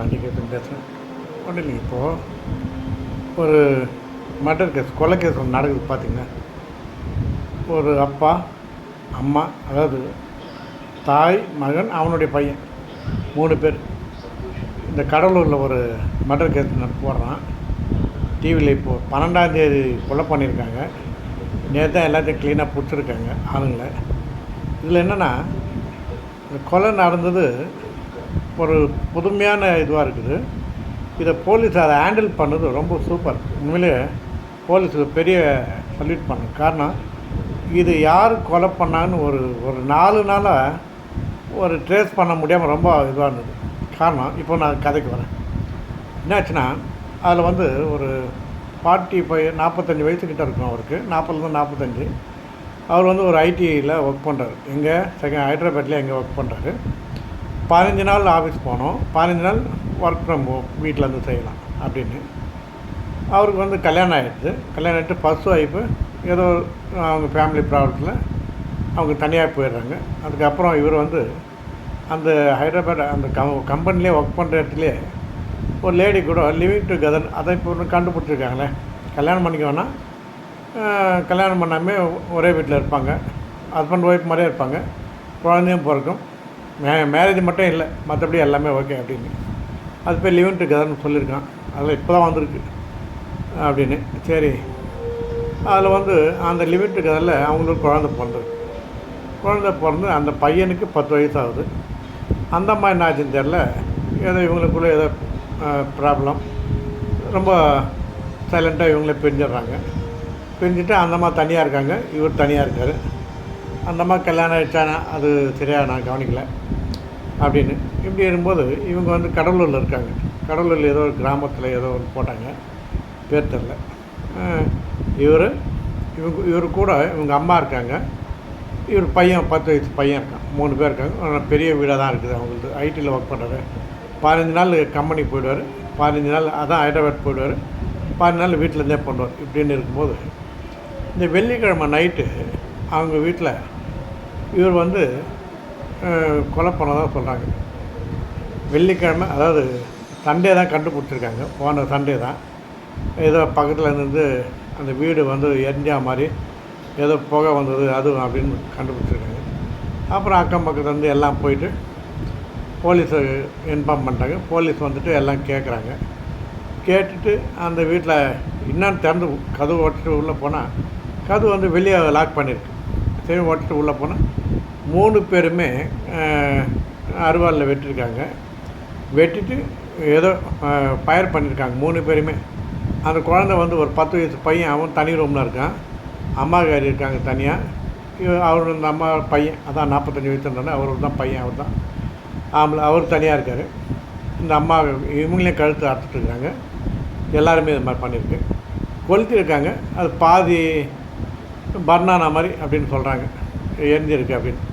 காஞ்சிகேசன் பேசுகிறேன் ஒன்றும் இல்லைங்க. இப்போது ஒரு மர்டர் கேஸ் கொலை கேஸ் ஒன்று நடக்குது பார்த்தீங்கன்னா ஒரு அப்பா அம்மா அதாவது தாய் மகன் அவனுடைய பையன் மூணு பேர். இந்த கடலூரில் ஒரு மர்டர் கேஸ் போடுறான். டிவியில் இப்போது பன்னெண்டாந்தேதி கொலை பண்ணியிருக்காங்க. நேற்று தான் எல்லாத்தையும் க்ளீனாக பிடிச்சிருக்காங்க ஆளுங்களை. இதில் என்னென்னா இந்த கொலை நடந்தது ஒரு புதுமையான இதுவாக இருக்குது. இதை போலீஸ் அதை ஹேண்டில் பண்ணது ரொம்ப சூப்பர் உண்மையிலே போலீஸுக்கு பெரிய சல்யூட் பண்ண. காரணம் இது யார் கொலை பண்ணான்னு ஒரு ஒரு நாலு நாளாக ஒரு ட்ரேஸ் பண்ண முடியாமல் ரொம்ப இதுவாக இருந்தது. காரணம் இப்போ நான் கதைக்கு வரேன். என்னாச்சுன்னா அதில் வந்து ஒரு ஃபார்ட்டி ஃபைவ் நாற்பத்தஞ்சு வயசுக்கிட்ட இருக்கும் அவருக்கு. நாற்பதுலேருந்து நாற்பத்தஞ்சு அவர் வந்து ஒரு ஐடியில் ஒர்க் பண்ணுறாரு எங்கே செகண்ட் ஹைதராபாத்லேயே எங்கே ஒர்க் பண்ணுறாரு பதினஞ்சு நாள் ஆஃபீஸ் போனோம். பதினஞ்சு நாள் ஒர்க் ஃப்ரம் ஹோம் வீட்டிலேருந்து செய்யலாம் அப்படின்னு. அவருக்கு வந்து கல்யாணம் ஆகிடுது கல்யாணம் ஆகிட்டு ஃபஸ்ட் ஒய்ஃபு ஏதோ அவங்க ஃபேமிலி ப்ராப்ளத்தில் அவங்க தனியாக போயிடுறாங்க. அதுக்கப்புறம் இவர் வந்து அந்த ஹைதராபாத் அந்த கம் கம்பெனிலே ஒர்க் பண்ணுற இடத்துலையே ஒரு லேடி கூட லிவிங் டுகெதர் அதை இப்போ ஒன்று கண்டுபிடிச்சிருக்காங்களே. கல்யாணம் பண்ணிக்க வேணாம் கல்யாணம் பண்ணாமே ஒரே வீட்டில் இருப்பாங்க. ஹஸ்பண்ட் ஒய்ஃப் மாதிரியே இருப்பாங்க. குழந்தையும் பிறக்கும். மே மேரேஜ் மட்டும் இல்லை. மற்றபடி எல்லாமே ஓகே அப்படின்னு. அது போய் லிவன் டுகெதர்னு சொல்லியிருக்கான். அதில் இப்போ தான் வந்திருக்கு. அப்படின்னு. சரி. அதில் வந்து அந்த லிவன் டுகெதரில் அவங்களுக்கு குழந்த பிறந்திருக்கு. குழந்த பிறந்து அந்த பையனுக்கு பத்து வயசு ஆகுது அந்த அம்மா என்ன ஆச்சுன்னு தெரில ஏதோ இவங்களுக்குள்ளே ஏதோ ப்ராப்ளம் ரொம்ப சைலண்ட்டாக இவங்களே பிரிஞ்சிடுறாங்க. பிரிஞ்சுட்டு அந்த அம்மா தனியாக இருக்காங்க. இவர் தனியாக இருக்கார். அந்த அம்மா கல்யாணம் ஆயிடுச்சானா? அது சரியாக நான் கவனிக்கலை. அப்படின்னு. இப்படி இருக்கும்போது இவங்க வந்து கடலூரில் இருக்காங்க. கடலூரில் ஏதோ ஒரு கிராமத்தில் ஏதோ ஒன்று போட்டாங்க. பேர் தெரில இவர் இவங்க இவர் கூட இவங்க அம்மா இருக்காங்க. இவர் பையன் பத்து வயசு பையன் இருக்கான். மூணு பேர் இருக்காங்க. ஆனால் பெரிய வீடாக தான் இருக்குது அவங்களுக்கு ஐடியில் ஒர்க் பண்ணுறாரு பதினஞ்சு நாள் கம்பெனிக்கு போயிடுவார். பதினஞ்சு நாள் அதான் ஹைதராபாத் போயிடுவார். பதினஞ்சு நாள் வீட்டிலேருந்தே பண்ணுவார். இப்படின்னு இருக்கும்போது இந்த வெள்ளிக்கிழமை நைட்டு அவங்க வீட்டில் இவர் வந்து கொலை பண்ணதாக சொல்கிறாங்க வெள்ளிக்கிழமை அதாவது சண்டே தான் கண்டுபிடிச்சிருக்காங்க. போன சண்டே தான். ஏதோ பக்கத்தில் இருந்து அந்த வீடு வந்து எரிஞ்சா மாதிரி ஏதோ புகை வந்தது அது அப்படின்னு கண்டுபிடிச்சிருக்காங்க. அப்புறம் அக்கம் பக்கத்துலேருந்து எல்லாம் போயிட்டு போலீஸை இன்ஃபார்ம் பண்ணிட்டாங்க. போலீஸ் வந்துட்டு எல்லாம் கேட்குறாங்க கேட்டுட்டு அந்த வீட்டில் என்னன்னு திறந்து கதவு ஓட்டிட்டு உள்ளே போனால் கதவு வந்து வெளியே லாக் பண்ணியிருக்கு சரி ஓட்டிட்டு உள்ளே போனால் மூணு பேருமே அருவாளில் வெட்டிருக்காங்க. வெட்டிட்டு ஏதோ ஃபயர் பண்ணியிருக்காங்க மூணு பேருமே. அந்த குழந்த வந்து ஒரு பத்து வயசு பையன் அவன் தனி ரூமில் இருக்கான். அம்மாக்காரி இருக்காங்க தனியாக அவர் இந்த அம்மா பையன் அதான் நாற்பத்தஞ்சு வயசு இருந்தானே அவர் தான் பையன் அவர் தான். ஆம்பளை அவர் தனியாக இருக்கார். இந்த அம்மா இவங்களையும் கழுத்து அறுத்துட்ருக்காங்க எல்லாருமே இது மாதிரி பண்ணியிருக்கு கொளுத்திருக்காங்க அது பாதி பர்னானா மாதிரி அப்படின்னு சொல்கிறாங்க எரிஞ்சிருக்கு அப்படின்னு.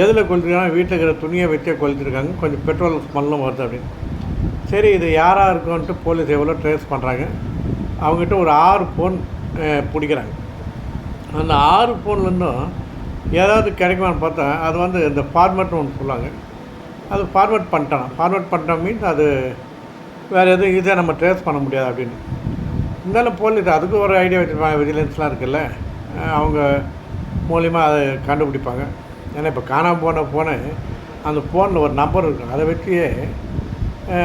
எதில் கொளுத்திருக்காங்க வீட்டில் இருக்கிற துணியை வச்சே கொளுத்திருக்காங்க. கொஞ்சம் பெட்ரோல் ஸ்மெல்லும் வருது அப்படின்னு. சரி இது யாராக இருக்குன்ட்டு போலீஸ் எவ்வளோ ட்ரேஸ் பண்ணுறாங்க அவங்ககிட்ட ஒரு ஆறு ஃபோன் பிடிக்கிறாங்க. அந்த ஆறு ஃபோன்லேருந்தும் ஏதாவது கிடைக்குமான்னு பார்த்தா அது வந்து இந்த ஃபார்மேட்னு ஒன்று சொல்லுவாங்க. அது ஃபார்வேர்ட் பண்ணிட்டான். ஃபார்மேட் பண்ணிட்டோம் மீன்ஸ் அது வேறு எதுவும் ஈஸியாக நம்ம ட்ரேஸ் பண்ண முடியாது அப்படின்னு. இருந்தாலும் போலீஸ் அதுக்கு ஒரு ஐடியா வச்சுருப்பாங்க. விஜிலன்ஸ்லாம் இருக்குல்ல. அவங்க மூலியமாக அதை கண்டுபிடிப்பாங்க. ஏன்னா இப்போ காணாமல் போன ஃபோனு அந்த ஃபோனில் ஒரு நம்பர் இருக்கும் அதை வச்சு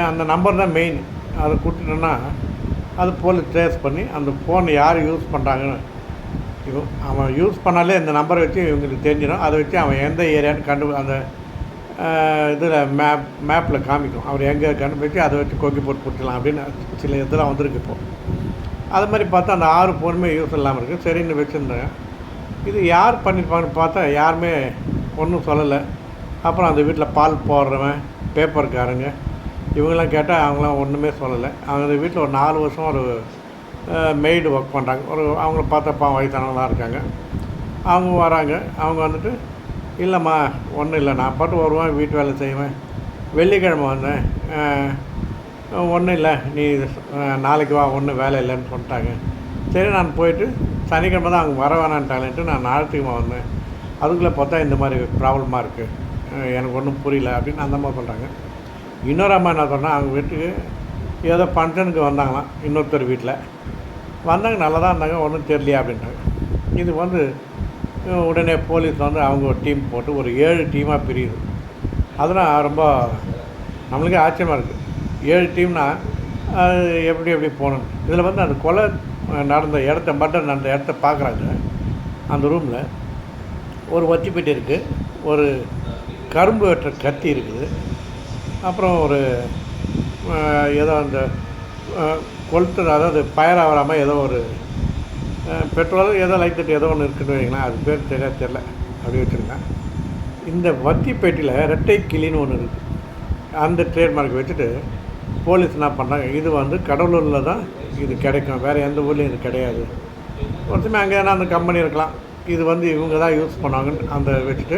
அந்த நம்பர் தான் மெயின் அதை கொடுத்துட்டோன்னா அது போலீஸ் ட்ரேஸ் பண்ணி அந்த ஃபோனை யார் யூஸ் பண்ணுறாங்கன்னு இவன் அவன் யூஸ் பண்ணாலே இந்த நம்பரை வச்சு இவங்களுக்கு தெரிஞ்சிடும். அதை வச்சு அவன் எந்த ஏரியான்னு கண்டு அந்த இதில் மேப் மேப்பில் காமிக்கும். அவர் எங்கே கண்டுபிடிச்சி அதை வச்சு கொக்கி போட்டு கொடுத்துடலாம் அப்படின்னு சில இதெல்லாம் வந்திருக்கு இப்போது அது மாதிரி பார்த்தா அந்த ஆறு ஃபோனுமே யூஸ் இல்லாமல் இருக்குது சரின்னு வச்சுருந்தேன். இது யார் பண்ணியிருப்பாங்கன்னு பார்த்தா யாருமே ஒன்றும் சொல்லலை. அப்புறம் அந்த வீட்டில் பால் போடுறவன் பேப்பர்காரங்க இவங்கெல்லாம் கேட்டால் அவங்களாம் ஒன்றுமே சொல்லலை. அவங்க அந்த வீட்டில் ஒரு நாலு வருஷம் ஒரு மெய்டு ஒர்க் பண்ணுறாங்க. ஒரு அவங்கள பார்த்தப்பா வயசானவங்களாம் இருக்காங்க. அவங்க வராங்க. அவங்க வந்துட்டு இல்லைம்மா ஒன்றும் இல்லை. நான் பாட்டு வருவேன் வீட்டு வேலை செய்வேன். வெள்ளிக்கிழமை வந்தேன். ஒன்றும் இல்லை. நீ நாளைக்கு வா ஒன்றும் வேலை இல்லைன்னு சொல்லிட்டாங்க. சரி நான் போயிட்டு சனிக்கிழமை தான் அவங்க வர வேணான்ட்டாலேன்ட்டு நான் ஞாயிற்றுக்கிழமை வந்தேன். அதுக்குள்ளே பார்த்தா இந்த மாதிரி ப்ராப்ளமாக இருக்குது எனக்கு ஒன்றும் புரியல அப்படின்னு அந்த மாதிரி சொல்கிறாங்க இன்னொரு அம்மா என்ன சொன்னால் அவங்க வீட்டுக்கு ஏதோ ஃபங்க்ஷனுக்கு வந்தாங்களாம் இன்னொருத்தர் வீட்டில். வந்தாங்க நல்லா தான் இருந்தாங்க ஒன்றும் தெரியலையா அப்படின்ட்டாங்க இது வந்து உடனே போலீஸ் வந்து அவங்க ஒரு டீம் போட்டு ஒரு ஏழு டீமாக பிரியுது. அதெல்லாம் ரொம்ப நம்மளுக்கே ஆச்சரியமாக இருக்குது ஏழு டீம்னா அது எப்படி எப்படி போகணும். இதில் வந்து அந்த கொலை நடந்த இடத்த மட்டும் நடந்த இடத்த பார்க்குறாங்க. அந்த ரூமில் ஒரு வத்திப்பெட்டி இருக்குது ஒரு கரும்பு வெட்டுற கத்தி இருக்குது அப்புறம் ஒரு ஏதோ அந்த அஹ், கொளுத்து அதாவது பயர் ஆகாமல் ஏதோ ஒரு பெட்ரோல் ஏதோ லைட் தட்டி ஏதோ ஒன்று இருக்குன்னு வைங்களேன் அது பேர் சரியா தெரில அப்படி வச்சுருங்க இந்த வத்திப்பேட்டியில் ரெட்டை கிளின்னு ஒன்று இருக்குது அந்த ட்ரேட்மார்க் வச்சுட்டு போலீஸ் என்ன பண்ணுறாங்க இது வந்து கடலூரில் தான் இது கிடைக்கும் வேறு எந்த ஊர்லேயும் இது கிடையாது. ஒருத்தமே அங்கே அந்த கம்பெனி இருக்கலாம். இது வந்து இவங்க தான் யூஸ் பண்ணாங்கன்னு அந்த வச்சுட்டு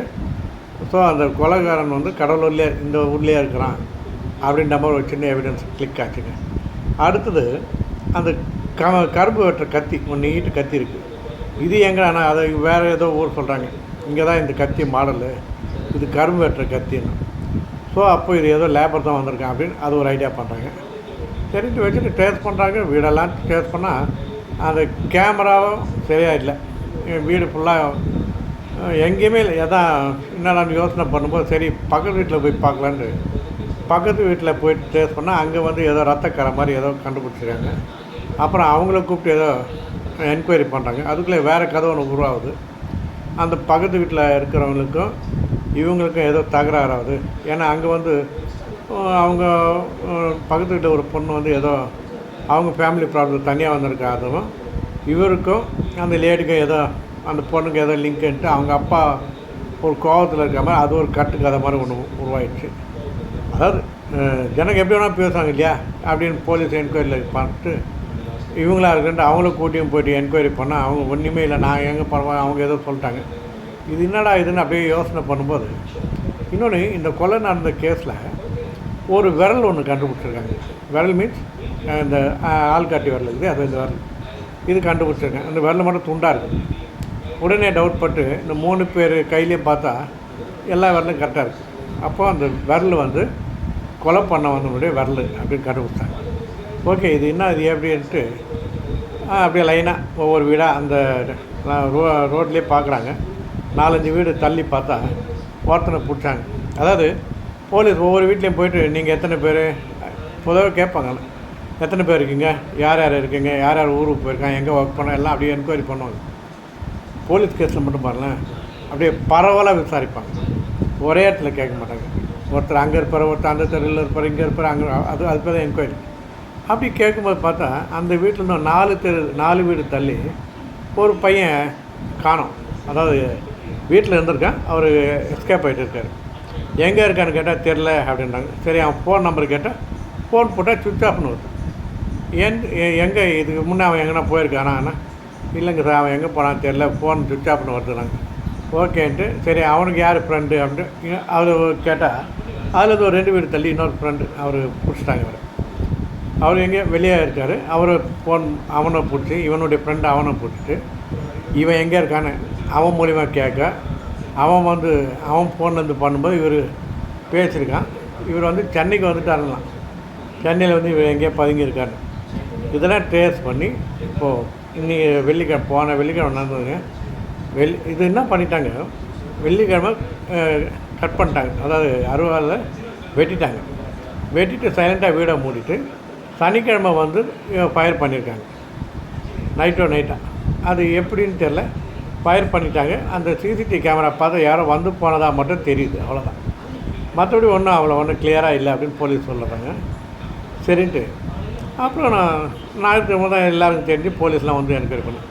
ஸோ அந்த கொலைகாரன் வந்து கடலூர்லேயே இந்த ஊர்லேயே இருக்கிறான் அப்படின்ற மாதிரி ஒரு சின்ன எவிடன்ஸ் கிளிக் ஆச்சுங்க. அடுத்தது அந்த க கரும்பு வெட்டுற கத்தி ஒன்று நீட்டு கத்தி இருக்குது இது எங்கடானா அதை வேறு ஏதோ ஊர் சொல்கிறாங்க இங்கே தான் இந்த கத்தி மாடலு இது கரும்பு வெட்டுற கத்தின்னு. ஸோ அப்போ இது ஏதோ லேபர் தான் வந்திருக்கான் அப்படின்னு அது ஒரு ஐடியா பண்ணுறாங்க சரின்ட்டு வச்சுட்டு டேஸ்ட் பண்ணுறாங்க வீடெல்லாம் டேஸ்ட் பண்ணால் அந்த கேமராவும் சரியாக இல்லை வீடு ஃபுல்லாக எங்கேயுமே இல்லை. எதான் என்னடான்னு யோசனை பண்ணும்போது சரி பக்கத்து வீட்டில் போய் பார்க்கலான்ட்டு. பக்கத்து வீட்டில் போயிட்டு டேஸ்ட் பண்ணால் அங்கே வந்து ஏதோ ரத்தக்கரை மாதிரி ஏதோ கண்டுபிடிச்சிருக்காங்க. அப்புறம் அவங்கள கூப்பிட்டு ஏதோ என்கொயரி பண்ணுறாங்க அதுக்குள்ளே வேறு கதை ஒன்று உருவாகுது. அந்த பக்கத்து வீட்டில் இருக்கிறவங்களுக்கும் இவங்களுக்கும் ஏதோ தகராறாகுது. ஏன்னா அங்கே வந்து அவங்க பக்கத்து வீட்டில் ஒரு பொண்ணு வந்து ஏதோ அவங்க ஃபேமிலி ப்ராப்ளம் தனியாக வந்திருக்காதும் இவருக்கும் அந்த லேடிக்கும் ஏதோ அந்த பொண்ணுக்கு ஏதோ லிங்க்ன்ட்டு அவங்க அப்பா ஒரு கோபத்தில் இருக்க மாதிரி அது ஒரு கட்டு கதை மாதிரி ஒன்று உருவாயிடுச்சு. அதாவது ஜனக்கு ஜனங்க எப்படி வேணால் பேசுவாங்க இல்லையா? அப்படின்னு போலீஸ் என்கொயரியில் பார்த்துட்டு இவங்களா இருக்குன்ட்டு அவங்கள கூட்டியும் போயிட்டு என்கொயரி பண்ணால் அவங்க ஒன்றுமே இல்லை நான் எங்கே பரவாயில்ல அவங்க ஏதோ சொல்லிட்டாங்க. இது என்னடா இதுன்னு அப்படியே யோசனை பண்ணும்போது இன்னொன்று இந்த கொலை நடந்த கேஸில் ஒரு விரல் ஒன்று கண்டுபிடிச்சிருக்காங்க. விரல் மீன்ஸ் இந்த ஆள்காட்டி விரல் இருக்குது அது இந்த விரல். இது கண்டுபிடிச்சிருக்கேன். அந்த விரல் மட்டும் துண்டாக இருக்குது உடனே டவுட் பட்டு இந்த மூணு பேர் கையிலையும் பார்த்தா எல்லா விரலும் கரெக்டாக இருக்குது அப்போ அந்த விரல் வந்து கொலை பண்ண வந்தவனுடைய விரல் அப்படின்னு கண்டுபிடிச்சாங்க. ஓகே இது என்ன இது எப்படின்ட்டு அப்படியே லைனாக ஒவ்வொரு வீடாக அந்த ரோ ரோட்லேயே பார்க்குறாங்க. நாலஞ்சு வீடு தள்ளி பார்த்தா ஒருத்தனை பிடிச்சாங்க. அதாவது போலீஸ் ஒவ்வொரு வீட்லேயும் போயிட்டு நீங்கள் எத்தனை பேர்? பொதுவாக கேட்பாங்க எத்தனை பேர் இருக்கீங்க? யார் யார் இருக்கீங்க? யார் யார் ஊருக்கு போயிருக்காங்க? எங்கே ஒர்க் பண்ண எல்லாம் அப்படியே என்கொயரி பண்ணுவாங்க. போலீஸ் கேஸில் மட்டும் பாருங்களேன். அப்படியே பரவலாக விசாரிப்பாங்க. ஒரே இடத்துல கேட்க மாட்டாங்க. ஒருத்தர் அங்கே இருப்பார் ஒருத்தர் அந்த தெருவில் இருப்பார் இங்கே இருப்பார் அங்கே அது அது பேர் தான் என்கொயரி அப்படி கேட்கும்போது பார்த்தா அந்த வீட்டில் இன்னும் நாலு தெரு நாலு வீடு தள்ளி ஒரு பையன் காணோம். அதாவது வீட்டில் இருந்திருக்கான். அவர் எஸ்கேப் ஆகிட்டு இருக்கார். எங்கே இருக்கான்னு கேட்டால் தெரில அப்படின்றாங்க. சரி அவன் ஃபோன் நம்பர் கேட்டால் ஃபோன் போட்டால் சுவிட்ச் ஆஃப்னு வருது. ஏன் எங்கே இதுக்கு முன்னே அவன் எங்கன்னா போயிருக்கானா அண்ணா? இல்லைங்க சார் அவன் எங்கே போனான்னு தெரில ஃபோன் சுவிட்ச் ஆஃப்னு வருதுனாங்க ஓகேன்ட்டு சரி அவனுக்கு யார் ஃப்ரெண்டு அப்படின்ட்டு அவர் கேட்டால் அதில் ஒரு ரெண்டு பேர் தள்ளி இன்னொரு ஃப்ரெண்டு அவர் பிடிச்சிட்டாங்க அவர் அவர் எங்கேயோ வெளியே இருக்கார். அவரை ஃபோன் அவனை பிடிச்சி இவனுடைய ஃப்ரெண்டு அவனை பிடிச்சிட்டு இவன் எங்கே இருக்கான்னு அவன் மூலிமா கேட்க அவன் வந்து அவன் ஃபோன்லேருந்து பண்ணும்போது இவர் பேசியிருக்கான். இவர் வந்து சென்னைக்கு வந்துட்டாருலாம் சென்னையில் வந்து இவர் எங்கேயோ பதுங்கியிருக்காரு இதெல்லாம் ட்ரேஸ் பண்ணி இப்போது இன்றைக்கி வெள்ளிக்கிழமை போன வெள்ளிக்கிழமை நடந்ததுங்க. வெள்ளி இது என்ன பண்ணிட்டாங்க? வெள்ளிக்கிழமை கட் பண்ணிட்டாங்க. அதாவது அறுவாவில் வெட்டிட்டாங்க. வெட்டிட்டு சைலண்ட்டாக வீடை மூடிட்டு சனிக்கிழமை வந்து ஃபயர் பண்ணியிருக்காங்க நைட்டோ நைட்டாக அது எப்படின்னு தெரில ஃபயர் பண்ணிட்டாங்க. அந்த சிசிடிவி கேமரா பார்த்தா யாரோ வந்து போனதாக மட்டும் தெரியுது. அவ்வளோதான் மற்றபடி ஒன்றும் அவ்வளோ ஒன்றும் கிளியராக இல்லை அப்படின்னு போலீஸ் சொல்லுறாங்க. சரின்ட்டு அப்புறம் நான் ஞாயிற்றுக்கிழமை தான் எல்லாருக்கும் தெரிஞ்சு போலீஸ்லாம் வந்து என்கொயரி பண்ணேன்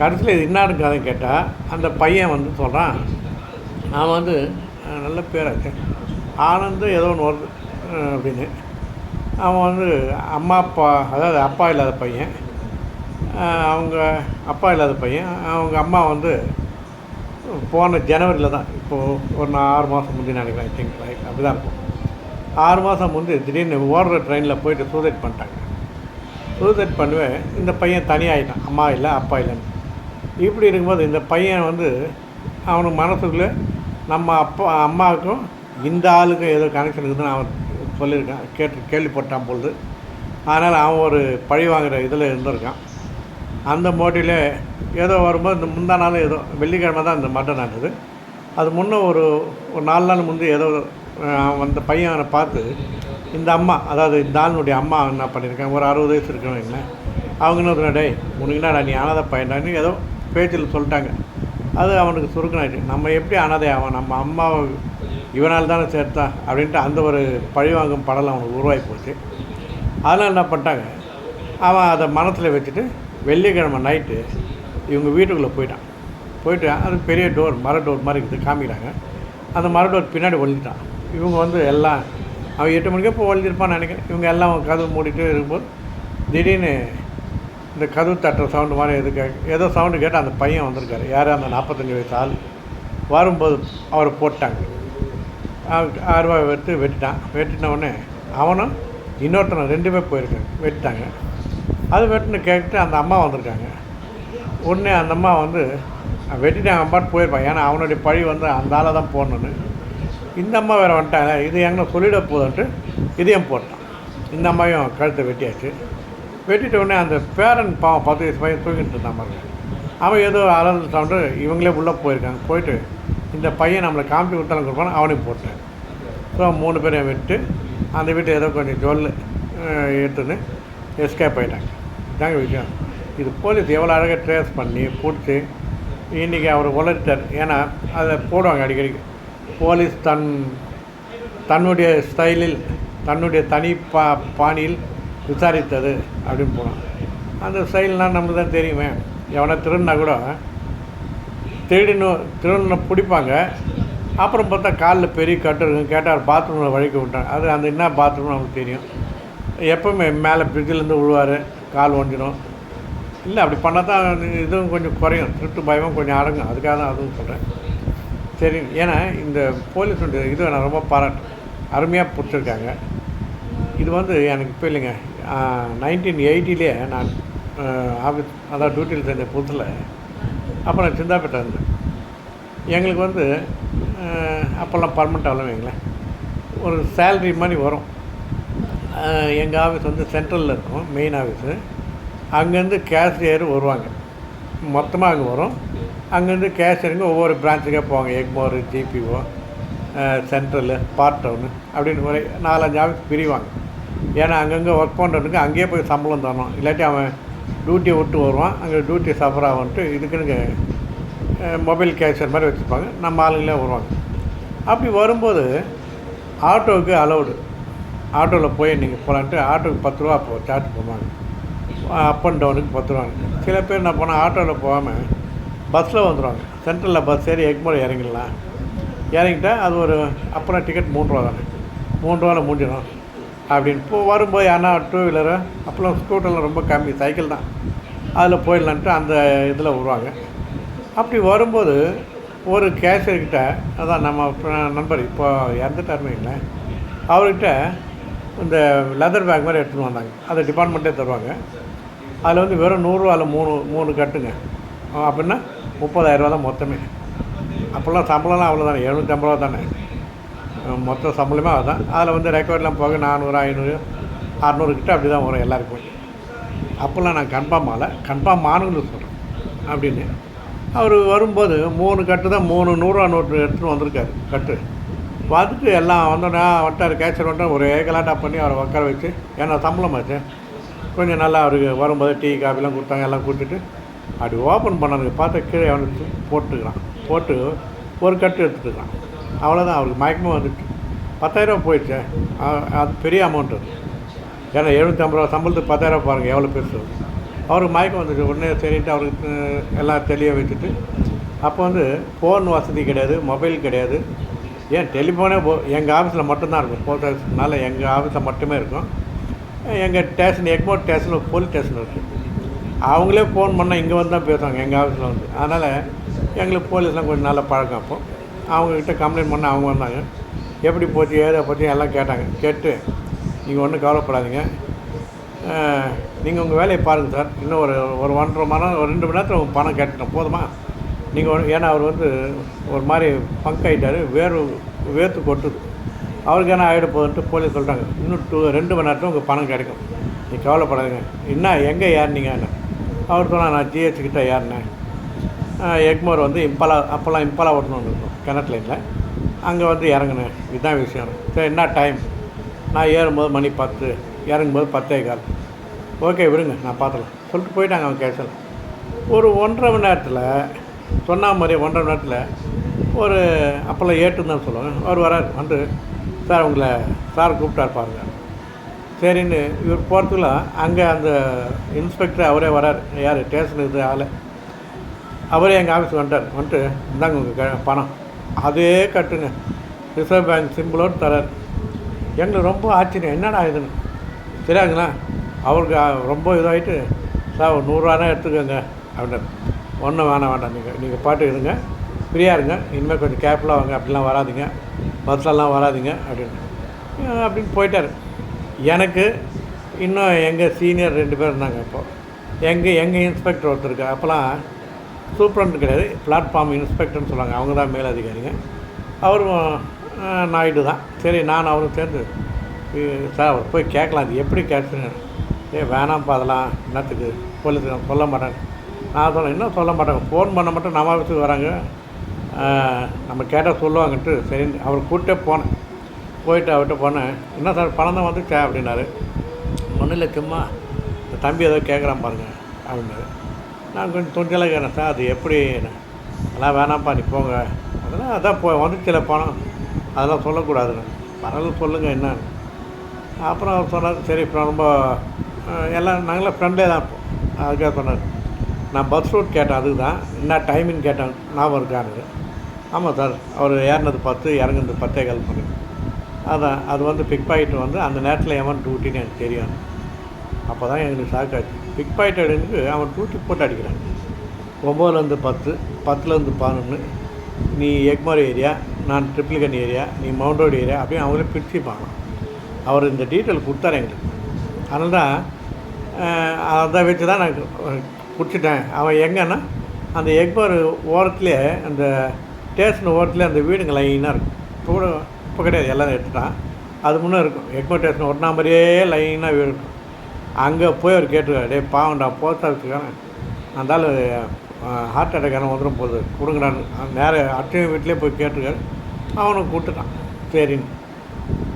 கடைசியில் இது என்ன கதை கேட்டால் அந்த பையன் வந்து சொல்கிறான் நான் வந்து நல்ல பேராச்சு ஆனந்து ஏதோ ஒன்று வருது. அப்படின்னு. அவன் வந்து அம்மா அப்பா அதாவது அப்பா இல்லாத பையன். அவங்க அப்பா இல்லாத பையன். அவங்க அம்மா வந்து போன ஜனவரியில் தான். இப்போது ஒரு நான் ஆறு மாதம் முந்தி நினைக்கிறேன் ஐ திங்க் ரைட் அப்படி தான் இருக்கும். ஆறு மாதம் முந்தி திடீர்னு ஓடுற ட்ரெயினில் போயிட்டு சூசைட் பண்ணிட்டாங்க. சூசைட் பண்ணுவேன். இந்த பையன் தனியாகிட்டான் அம்மா இல்லை அப்பா இல்லைன்னு. இப்படி இருக்கும்போது இந்த பையன் வந்து அவனுக்கு மனசுக்குள்ளே நம்ம அப்பா அம்மாவுக்கும் இந்த ஆளுக்கும் ஏதோ கனெக்ஷன் இருக்குதுன்னு அவன் சொல்லியிருக்கான். கேட்டு கேள்விப்பட்டான் பொழுது. அதனால் அவன் ஒரு பழி வாங்குகிற இதில் இருந்திருக்கான். அந்த மோட்டிலே ஏதோ வரும்போது இந்த முந்தா நாள் ஏதோ வெள்ளிக்கிழமை தான் இந்த மட்டன் நடந்தது. அது முன்னே ஒரு ஒரு நாலு நாள் முந்தி ஏதோ அந்த அந்த அவனை பார்த்து இந்த அம்மா அதாவது இந்த ஆளுனுடைய அம்மா என்ன பண்ணியிருக்காங்க? ஒரு அறுபது வயசு இருக்கவங்க அவங்க என்ன டே டேய் உனக்கு என்னடா நீ அனாதை பையன்டான்னு ஏதோ பேச்சில் சொல்லிட்டாங்க. அது அவனுக்கு சுருக்கனாச்சு நம்ம எப்படி அனாதை ஆவான் நம்ம அம்மாவை இவனால் தானே சேர்த்தா? அப்படின்ட்டு அந்த ஒரு பழிவாங்கும் படலம் அவனுக்கு உருவாகி போச்சு. அதெல்லாம் என்ன பண்ணிட்டாங்க அவன் அதை மனசில் வச்சுட்டு வெள்ளிக்கிழமை நைட்டு இவங்க வீட்டுக்குள்ளே போயிட்டான். போயிட்டு அது பெரிய டோர் மர டோர் மாதிரி இருக்குது காமிக்கிறாங்க. அந்த மர டோர் பின்னாடி ஒழிஞ்சிட்டான் இவங்க வந்து எல்லாம் அவன் எட்டு மணிக்கே போய் ஒழிஞ்சிருப்பான்னு நினைக்கிறேன். இவங்க எல்லாம் கதவு மூடிட்டு இருக்கும்போது திடீர்னு இந்த கதவு தட்டுற சவுண்டு மாதிரி எது கேட்க ஏதோ சவுண்டு கேட்டு அந்த பையன் வந்திருக்காரு. யார்? அந்த நாற்பத்தஞ்சு வயசு ஆள். வரும்போது அவரை போட்டாங்க. அவருக்கு ஆறு வெட்டு வெட்டிட்டான். வெட்டின உடனே அவனும் இன்னொருத்தனும் ரெண்டுமே போயிருக்காங்க. வெட்டிட்டாங்க. அது வெட்டுன்னு கேட்டு அந்த அம்மா வந்திருக்காங்க. உடனே அந்த அம்மா வந்து வெட்டிட்டாங்க அம்மாட்டு போயிருப்பான். ஏன்னா அவனுடைய பழி வந்து அந்த ஆளை தான் போடணுன்னு இந்த அம்மா வேறு வந்துட்டாங்க. இது எங்கே சொல்லிட போதுன்ட்டு இதையும் போட்டான். இந்த அம்மாவையும் கழுத்தை வெட்டியாச்சு. வெட்டிட்ட உடனே அந்த பேரன் பாவம் பத்து வயசு பையன் தூங்கிட்டு இருந்தான் பாருங்க. அவன் ஏதோ அலல் சவுண்டு இவங்களே உள்ளே போயிருக்காங்க. போயிட்டு இந்த பையன் நம்மளை காமிச்சு கொடுத்தாலும் கொடுப்பான்னு அவனையும் போட்டேன். ஸோ மூணு பேரையும் விட்டு அந்த வீட்டை ஏதோ கொஞ்சம் ஜொல் எடுத்துன்னு எஸ்கேப் ஆகிட்டாங்க இதாங்க விஷயம். இது போலீஸ் எவ்வளோ அழகாக ட்ரேஸ் பண்ணி பிடிச்சி இன்றைக்கி அவர் உளறிட்டார். ஏன்னா அதை போடுவாங்க அடிக்கடி. போலீஸ் தன் தன்னுடைய ஸ்டைலில் தன்னுடைய தனி பா பாணியில் விசாரித்தது அப்படின்னு போனோம். அந்த ஸ்டைல்னால் நம்மளுக்கு தான் தெரியுமே. எவனை திருடினா கூட திருடினு திருடின பிடிப்பாங்க. அப்புறம் பார்த்தா காலில் பெரிய கட்டு இருக்கும். கேட்டால் பாத்ரூமில் வழிக்க விட்டாங்க அது அந்த என்ன பாத்ரூம் நமக்கு தெரியும். எப்போவுமே மேலே பிரிட்ஜிலேருந்து விழுவார். கால் ஒஞ்சிடும் இல்லை அப்படி பண்ணால் தான் இதுவும் கொஞ்சம் குறையும். திருட்டு பயமும் கொஞ்சம் அடங்கும். அதுக்காக தான் அதுவும் சொல்கிறேன் சரி ஏன்னா இந்த போலீஸுடைய இது நான் ரொம்ப பாராட்டு அருமையாக பிடிச்சிருக்காங்க இது வந்து எனக்கு இப்போ இல்லைங்க. நைன்டீன் எயிட்டிலே நான் ஆஃபீஸ் அதாவது டியூட்டியில் சேர்ந்த புதுசில் அப்போ நான் சிந்தாப்பேட்டை இருந்தேன். எங்களுக்கு வந்து அப்போல்லாம் பர்மனெண்ட் ஆகலாம் வைங்களேன். ஒரு சேல்ரி மாதிரி வரும். எங்கள் ஆஃபீஸ் வந்து சென்ட்ரலில் இருக்கும் மெயின் ஆஃபீஸு அங்கேருந்து கேஷியர் வருவாங்க. மொத்தமாக அங்கே வரும். அங்கேருந்து கேஷியருங்க ஒவ்வொரு பிரான்ச்சுக்காக போவாங்க Egmore GPO Central Park Town அப்படின்னு மாதிரி நாலஞ்சு ஆஃபீஸ் பிரிவாங்க. ஏன்னா அங்கங்கே ஒர்க் பண்ணுறதுக்கு அங்கேயே போய் சம்பளம் தரணும். இல்லாட்டி அவன் டியூட்டியை விட்டு வருவான். அங்கே டியூட்டி சஃபர் ஆகும்ட்டு இதுக்குன்னு மொபைல் கேஷர் மாதிரி வச்சுருப்பாங்க நம்ம ஆளுங்களே வருவாங்க. அப்படி வரும்போது ஆட்டோவுக்கு அலௌடு ஆட்டோவில் போய் நீங்கள் போகலான்ட்டு ஆட்டோவுக்கு பத்து ரூபா அப்போ சார்ஜ் பண்ணுவாங்க. அப் அண்ட் டவுனுக்கு பத்து ரூபாங்க. சில பேர் என்ன போனால் ஆட்டோவில் போகாமல் பஸ்ஸில் வந்துடுவாங்க. சென்ட்ரலில் பஸ் ஏறி எக்மோர் இறங்கிடலாம். இறங்கிட்டா அது ஒரு அப்புறம் டிக்கெட் மூணு ரூபா தானே. மூணு ரூபாவில் முடிஞ்சிடும். அப்படின்னு இப்போ வரும்போது ஆனால் டூ வீலரு அப்போல்லாம் ஸ்கூட்டர்லாம் ரொம்ப கம்மி சைக்கிள் தான். அதில் போயிடலான்ட்டு அந்த இதில் வருவாங்க. அப்படி வரும்போது ஒரு கேஷியர்கிட்ட அதான் நம்ம நண்பர் இப்போ இறந்துட்டாருமே இல்லை அவர்கிட்ட இந்த லெதர் பேக் மாதிரி எடுத்துகிட்டு வந்தாங்க. அதை டிபார்ட்மெண்ட்டே தருவாங்க. அதில் வந்து வெறும் நூறுரூவாவில் மூணு மூணு கட்டுங்க. அப்படின்னா முப்பதாயிரரூவா தான் மொத்தமே. அப்போல்லாம் சம்பளம்லாம் அவ்வளோதானே எழுநூற்றம்பது ரூபா தானே மொத்த சம்பளமே அதுதான். அதில் வந்து ரெக்கார்ட்லாம் போக நானூறு ஐநூறு அறநூறு கிட்ட அப்படி தான் வரும் எல்லாருக்கும். அப்போல்லாம் நான் கன்ஃபார்ம் ஆகலை. கன்ஃபார்ம் ஆனுன்னு சொல்கிறேன் அப்படின்னு. அவர் வரும்போது மூணு கட்டு தான் மூணு நூறுரூவா நோட்டு எடுத்துகிட்டு வந்திருக்காரு கட்டு. வந்துட்டு எல்லாம் வந்தோன்னா வந்துட்டார் கேச்சர் வந்துட்டு ஒரே கலாட்டா பண்ணி அவரை உட்கார வச்சு ஏன்னா சம்பளம் ஆச்சு. கொஞ்சம் நல்லா அவருக்கு வரும்போது டீ காஃபிலாம் கொடுத்தாங்க எல்லாம் கொடுத்துட்டு அப்படி ஓப்பன் பண்ணாங்க பார்த்தா கீழே அவனுக்கு போட்டுக்கிறான். போட்டு ஒரு கட்டு எடுத்துட்டுருக்கான் அவ்வளோதான் அவருக்கு மயக்கமாக வந்துட்டு. பத்தாயிரரூபா போயிடுச்சு. அது பெரிய அமௌண்ட் அது. ஏன்னா எழுநூற்றம்பது ரூபா சம்பளத்துக்கு பத்தாயிரரூபா பாருங்கள் எவ்வளோ பெருசு அவருக்கு மயக்கம் வந்துட்டு உடனே சரின்ட்டு அவருக்கு எல்லாம் தெளிய வச்சுட்டு அப்போ வந்து ஃபோன் வசதி கிடையாது மொபைல் கிடையாது. ஏன் டெலிஃபோனே போ எங்கள் ஆஃபீஸில் மட்டும்தான் இருக்கும். போஸ்ட் ஆஃபீஸ்னால எங்கள் ஆஃபீஸில் மட்டுமே இருக்கும். எங்கள் ஸ்டேஷன் எக்மோர் ஸ்டேஷனில் போலீஸ் ஸ்டேஷன் இருக்குது அவங்களே ஃபோன் பண்ணால் இங்கே வந்து தான் பேசுவாங்க எங்கள் ஆஃபீஸில் வந்து. அதனால் எங்களுக்கு போலீஸ்லாம் கொஞ்சம் நல்ல பழக்கம் அப்போ. அவங்கக்கிட்ட கம்ப்ளைண்ட் பண்ண அவங்க வந்தாங்க. எப்படி போச்சு ஏதை பற்றி எல்லாம் கேட்டாங்க. கேட்டு நீங்கள் ஒன்றும் கவலைப்படாதீங்க. நீங்கள் உங்கள் வேலையை பாருங்கள் சார். இன்னும் ஒரு ஒரு ஒன்றரை மணி நேரம் ஒரு ரெண்டு மணி நேரத்தில் உங்கள் பணம் கேட்டுட்டோம் போதுமா? நீங்கள் ஏன்னா அவர் வந்து ஒரு மாதிரி பங்க் ஆகிட்டார் வேறு வேர்த்து கொட்டுது. அவருக்கு என்ன ஆகிட போகுதுன்ட்டு போலீஸ் சொல்கிறாங்க இன்னும் டூ ரெண்டு மணி நேரத்தில் உங்கள் பணம் கிடைக்கும். நீ கவலைப்படாதீங்க. என்ன எங்கே ஏறினீங்கன்னு அவர் சொன்னால் நான் ஜிஹெச் கிட்ட ஏறினேன். எக்மோர் வந்து இம்பலா அப்போல்லாம் இம்பலா ஓட்டணும் இருக்கும் கிணத்துல இல்லை அங்கே வந்து இறங்குனேன். இதுதான் விஷயம். சரி என்ன டைம் நான் ஏறும்போது மணி பத்து. இறங்கும்போது பத்தே கால். ஓகே விடுங்க நான் பார்த்துலாம் சொல்லிட்டு போயிட்டாங்க அவன் கேஸில். ஒரு ஒன்றரை மணி நேரத்தில் சொன்ன மாதிரி ஒன்றரை மணி நேரத்தில் ஒரு அப்போல்லாம் ஏட்டுன்னு தான் சொல்லுவாங்க. அவர் வரார் வந்து சார் உங்களை சார் கூப்பிட்டார் பாருங்கள் சரின்னு இவர் போகிறதுக்குள்ள அங்கே அந்த இன்ஸ்பெக்டர் அவரே வரார். யார்? ஸ்டேஷன் இது ஆள். அவரே எங்கள் ஆஃபீஸ் வந்துட்டார். வந்துட்டு இந்தாங்க உங்கள் பணம். அதே கட்டுங்க. ரிசர்வ் பேங்க் சிம்பிளோடு தரார். எங்களுக்கு ரொம்ப ஆச்சரியம். என்னடா இதுன்னு. சரியாங்களா? அவருக்கு ரொம்ப இதாகிட்டு சார் ஒரு நூறுரூவானா எடுத்துக்கோங்க. அப்படின்னாரு ஒன்றும் வேணாம் வேண்டாம். நீங்கள் நீங்கள் பாட்டு இருங்க. ஃப்ரீயாக இருங்க. இனிமேல் கொஞ்சம் கேர்ஃபுல்லாக வாங்க. அப்படிலாம் வராதிங்க. பஸ்ஸெல்லாம் வராதிங்க. அப்படின்னு அப்படின்னு போயிட்டார். எனக்கு இன்னும் எங்கள் சீனியர் ரெண்டு பேர் இருந்தாங்க இப்போது எங்கள் எங்கள் இன்ஸ்பெக்டர் ஒருத்தர் இருக்கார் அப்போல்லாம் சூப்பரண்ட் கிடையாது பிளாட்ஃபார்ம் இன்ஸ்பெக்டர்னு சொல்லுவாங்க. அவங்க தான் மேலதிகாரிங்க. அவரும் நாயுடு தான். சரி நான் அவரும் சேர்ந்து சார் அவர் போய் கேட்கலாம். அது எப்படி கேட்குறேன் ஏ வேணாம்ப்பா அதெல்லாம் என்னத்துக்கு? போலீஸுக்கு சொல்ல மாட்டேன். நான் சொன்னேன் இன்னும் சொல்ல மாட்டாங்க. ஃபோன் பண்ண மட்டும் நம்ம ஆஃபீஸுக்கு வராங்க. நம்ம கேட்டால் சொல்லுவாங்கன்ட்டு. சரி அவர் கூப்பிட்டே போனேன். போயிட்டு அவர்கிட்ட போனேன். என்ன சார் பணம் தான் வந்துச்சா? அப்படின்னாரு. ஒன்றும் இல்லை சும்மா இந்த தம்பி ஏதோ கேட்குறான் பாருங்கள் அப்படின்னாரு. நான் கொஞ்சம் துணிச்சலாக கேட்டேன் சார் அது எப்படி? அதெல்லாம் வேணாம்ப்பா நீ போங்க. அதெல்லாம் அதான் போ வந்துச்சுல பணம். அதெல்லாம் சொல்லக்கூடாதுன்னு பரவாயில்ல சொல்லுங்கள் என்னன்னு அப்புறம் அவர் சொன்னார் சரி இப்போ ரொம்ப எல்லாம் நாங்களாம் ஃப்ரெண்ட்லே தான் இருப்போம் அதுக்காக சொன்னார். நான் பஸ் ரூட் கேட்டேன் அதுக்கு தான் என்ன டைமிங் கேட்டேன் ஞாபகம் இருக்கான்னு ஆமாம் சார் அவர் ஏறினது பத்து இறங்குனது பத்தே கால் பண்ணி அதான் அது வந்து பிக் பாக்கெட் வந்து அந்த நேரத்தில் எவன் டூட்டின்னு எனக்கு தெரியும் அப்போ தான் எங்களுக்கு ஷாக் ஆச்சு. பிக் பாக்கெட்டுக்கு அவன் டூட்டி போட்டு அடிக்கிறான். ஒம்போதுலேருந்து பத்து பத்துலேருந்து பதினொன்று நீ எக்மார் ஏரியா நான் ட்ரிப்ளிகன் ஏரியா நீ மவுண்ட் ரோடு ஏரியா அப்படின்னு அவங்களே பிரிச்சுப்பாங்க அவர் இந்த டீட்டெயில் கொடுத்தாரு எங்களுக்கு. அதனால தான் அதை வச்சு தான் நான் பிடிச்சிட்டேன். அவன் எங்கன்னா அந்த எக்பார் ஓரத்துலேயே அந்த ஸ்டேஷன் ஓரத்துலேயே அந்த வீடுங்க லைனாக இருக்கும். இப்போ கூட இப்போ கிடையாது எல்லாம் எடுத்துட்டான். அது முன்னே இருக்கும். எக்மோ ஸ்டேஷன் ஒட்டினா மாதிரியே லைனாக இருக்கும். அங்கே போய் அவர் கேட்டுருக்காரு டே பாவண்டா போஸ்ட் ஆஃபீஸுக்கான அந்த ஆள் ஹார்ட் அட்டாக்கான வந்துடும் போகுது கொடுங்கடான்னு. நேராக அட்டையும் வீட்டிலே போய் கேட்டிருக்காரு. அவனும் கூப்பிட்டுட்டான். சரின்னு.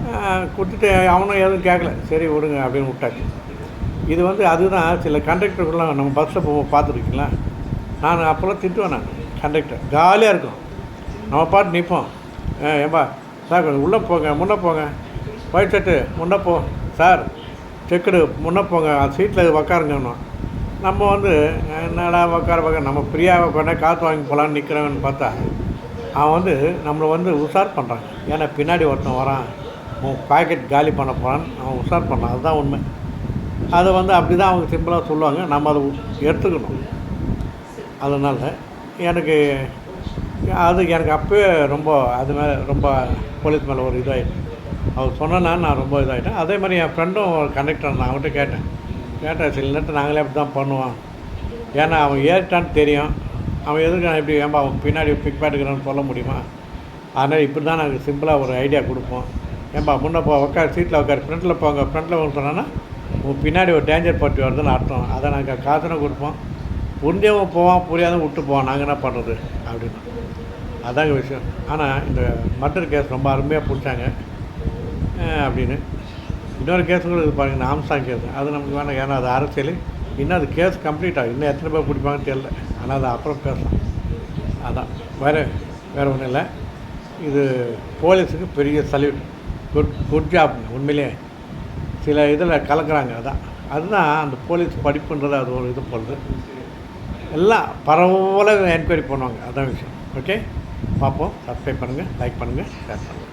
கூட்டுட்டு கொடுத்துட்டு அவனும் எதுவும் கேட்கல சரி விடுங்க அப்படின்னு விட்டாச்சு. இது வந்து அதுதான் சில கண்டக்டருக்குலாம் நம்ம பஸ்ஸில் போக பார்த்துருக்கீங்களா? நான் அப்போல்லாம் திட்டுவேன் நான். கண்டக்டர் ஜாலியாக இருக்கும். நம்ம பாட்டு நிற்போம் ஏன்பா சார் கொஞ்சம் உள்ளே போங்க முன்னே போங்க. ஒயிட் ஷர்ட்டு முன்னே போ. சார் செக்குடு முன்னே போங்க. அந்த சீட்டில் உக்காருங்கன்னு நம்ம வந்து என்னடா உக்கார உட்கார நம்ம ஃப்ரீயாக உட்காந்து காற்று வாங்கி போகலான்னு நிற்கிறவன்னு பார்த்தா அவன் வந்து நம்மளை வந்து உஷார் பண்ணுறான் ஏன்னா பின்னாடி ஒருத்தன் வரான். உன் பாக்கெட் காலி பண்ண போகிறான்னு அவன் உஷார் பண்ணான் அதுதான் உண்மை. அதை வந்து அப்படி தான் அவங்க சிம்பிளாக சொல்லுவாங்க. நம்ம அதை எடுத்துக்கணும். அதனால் எனக்கு அது எனக்கு அப்போயே ரொம்ப அது மேலே ரொம்ப போலீஸ் மேலே ஒரு இதாகிட்டு அவர் சொன்னா நான் ரொம்ப இதாகிட்டேன் அதே மாதிரி என் ஃப்ரெண்டும் ஒரு கண்டக்டர் நான் அவன்கிட்ட கேட்டேன். கேட்டேன் சில நேரத்தில் நாங்களே அப்படி தான் பண்ணுவோம் ஏன்னா அவன் ஏறிட்டான்னு தெரியும். அவன் எதுக்கு நான் இப்படி ஏன்பா அவன் பின்னாடி பிக் பேட்டுக்கிறான்னு சொல்ல முடியுமா? அதனால் இப்படி தான் நாங்கள் சிம்பிளாக ஒரு ஐடியா கொடுப்போம். ஏன்பா முன்னே போ உட்கார் சீட்டில் உட்கார் ஃப்ரண்ட்டில் போங்க. ஃப்ரண்ட்டில் போக சொன்னோன்னா உன் பின்னாடி ஒரு டேஞ்சர் பார்ட்டி வருதுன்னு அர்த்தம். அதை நாங்கள் காசுனா கொடுப்போம். புரிஞ்சவன் போவான் புரியாதவன் விட்டு போவான். நாங்கள் என்ன பண்ணுறது அப்படின்னு. அதாங்க விஷயம். ஆனால் இந்த மர்டர் கேஸ் ரொம்ப அருமையாக பிடிச்சாங்க. அப்படின்னு. இன்னொரு கேஸ் கூட இது பாருங்கள் நாம்சாங் கேஸ் அது நமக்கு வேணாம். ஏன்னா அது அரசியல். இன்னும் அது கேஸ் கம்ப்ளீட் ஆகும் இன்னும் எத்தனை பேர் பிடிப்பாங்கன்னு தெரியல. ஆனால் அது அப்புறம் பேசலாம். அதான். வேறு வேறு ஒன்றும் இல்லை. இது போலீஸுக்கு பெரிய சல்யூட். குட் குட் ஜாப் உண்மையிலே. சில இதில் கலக்குறாங்க. அதான். அதுதான் அந்த போலீஸ் படிப்புன்றது அது ஒரு இது போடுறது எல்லாம் பரவலாக என்கொயரி பண்ணுவாங்க. அதான் விஷயம். ஓகே பார்ப்போம். சப்ஸ்கிரைப் பண்ணுங்கள் லைக் பண்ணுங்கள் ஷேர் பண்ணுங்கள்